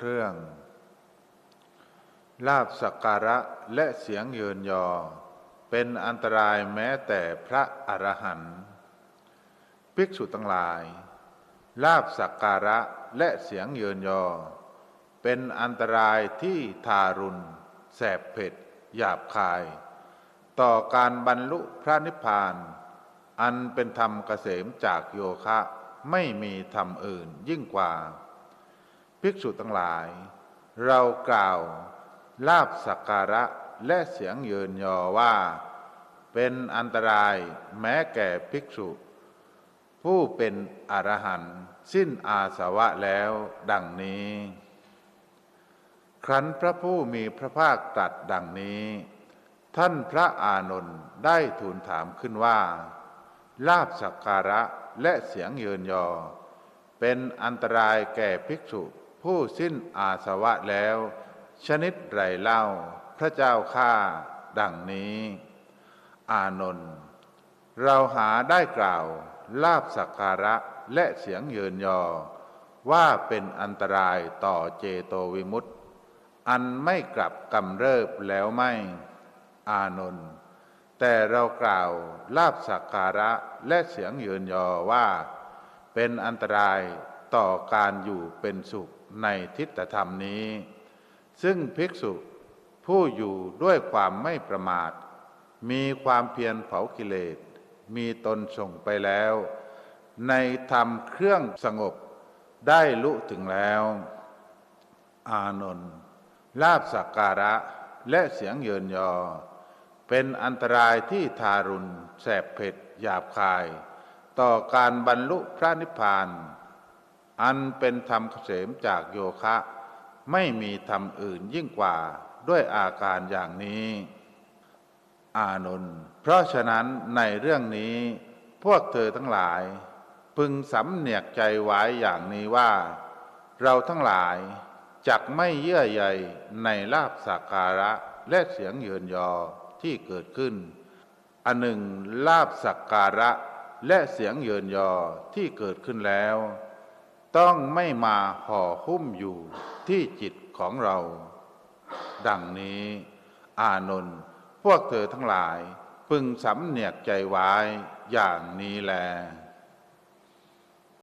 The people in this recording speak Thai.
เรื่อง ลาบสักการะและเสียงเยินยอ เป็นอันตรายแม้แต่พระอรหันต์ภิกษุทั้งหลาย ลาบสักการะและเสียงเยินยอ เป็นอันตรายที่ทารุณ แสบเผ็ด หยาบคาย ต่อการบรรลุพระนิพพาน อันเป็นธรรมเกษมจากโยคะไม่มีธรรมอื่นยิ่งกว่า ภิกษุทั้งหลาย เรากล่าวลาบสักการะและเสียงเยินยอว่า เป็นอันตรายแม้แก่ภิกษุ ผู้เป็นอรหันต์สิ้นอาสวะแล้วดังนี้ ครั้นพระผู้มีพระภาคตรัสดังนี้ ท่านพระอานนท์ได้ทูลถามขึ้นว่า ลาบสักการะและเสียงเยินยอ เป็นอันตรายแก่ภิกษุ ผู้สิ้นอาสวะแล้ว ชนิดไรเล่า พระเจ้าข้าดังนี้ อานนท์เราหาได้กล่าว ลาบสักการะและเสียงเยินยอ ว่าเป็นอันตรายต่อเจโตวิมุตติอันไม่กลับกำเริบแล้วไม่ อานนท์แต่เรากล่าวลาบสักการะและเสียงเยินยอว่า เป็นอันตราย ต่อการอยู่เป็นสุขในทิฏฐธรรมนี้ ซึ่งภิกษุผู้อยู่ด้วยความไม่ประมาท มีความเพียรเผากิเลส มีตนส่งไปแล้ว ในธรรมเครื่องสงบได้ลุถึงแล้ว อานนท์ลาบสักการะและเสียงเยินยอ เป็นอันตรายที่ทารุณแสบเผ็ดหยาบคาย ต่อการบรรลุพระนิพพาน อันเป็นธรรมเกษมจากโยคะ ไม่มีธรรมอื่นยิ่งกว่าด้วยอาการอย่างนี้ อานนท์เพราะฉะนั้นในเรื่องนี้ พวกเธอทั้งหลาย พึงสำเนียกใจไว้อย่างนี้ว่า เราทั้งหลายจักไม่เยื่อใยในลาบสักการะและเสียงเยินยอที่เกิดขึ้น อันหนึ่งลาบสักการะและเสียงเยินยอที่เกิดขึ้นแล้ว ต้องไม่มาห่อหุ้มอยู่ที่จิตของเรา ดังนี้ อานนท์พวกเธอทั้งหลาย พึงสำเนียกใจไว้อย่างนี้แล